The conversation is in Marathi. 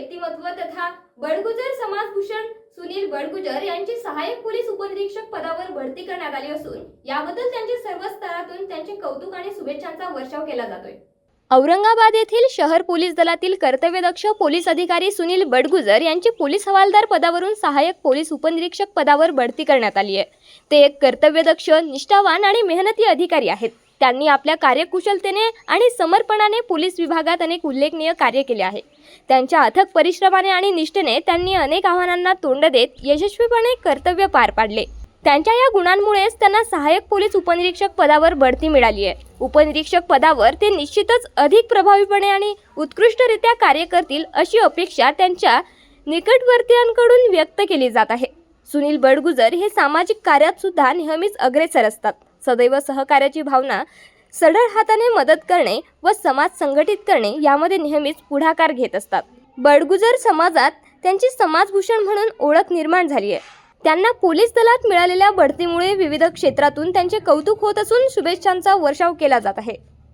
व्यक्तिमत्व तथा बडगुजर समाजभूषण सुनील बडगुजर यांची सहाय्यक पोलीस उपनिरीक्षक पदावर भरती करण्यात आली असून याबद्दल त्यांचे सर्व स्तरातून त्यांचे कौतुक आणि शुभेच्छांचा वर्षाव केला जातोय. औरंगाबाद येथील शहर पोलीस दलातील कर्तव्यदक्ष पोलीस अधिकारी सुनील बडगुजर यांची पोलीस हवालदार पदावरून सहाय्यक पोलीस उपनिरीक्षक पदावर बढती करण्यात आली आहे. ते एक कर्तव्यदक्ष निष्ठावान आणि मेहनती अधिकारी आहेत. त्यांनी आपल्या कार्यकुशलतेने आणि समर्पणाने पोलीस विभागात अनेक उल्लेखनीय कार्य केले आहे. त्यांच्या अथक परिश्रमाने आणि निष्ठेने त्यांनी अनेक आव्हानांना तोंड देत यशस्वीपणे कर्तव्य पार पाडले. त्यांच्या या गुणांमुळेच त्यांना सहाय्यक पोलीस उपनिरीक्षक पदावर बढती मिळाली आहे. उपनिरीक्षक पदावर ते निश्चितच अधिक प्रभावीपणे आणि उत्कृष्टरित्या कार्य करतील अशी अपेक्षा त्यांच्या निकटवर्तीयांकडून व्यक्त केली जात आहे. सुनील बडगुजर हे सामाजिक कार्यात सुद्धा नेहमीच अग्रेसर असतात. सदैव सहकार्याची भावना सढळ हाताने मदत करणे व समाज संघटित करणे यामध्ये नेहमीच पुढाकार घेत असतात. बडगुजर समाजात त्यांची समाजभूषण म्हणून ओळख निर्माण झाली आहे त्यांना पोलीस दलात मिळालेल्या बढतीमुळे विविध क्षेत्रातून त्यांचे कौतुक होत असून शुभेच्छांचा वर्षाव केला जात आहे.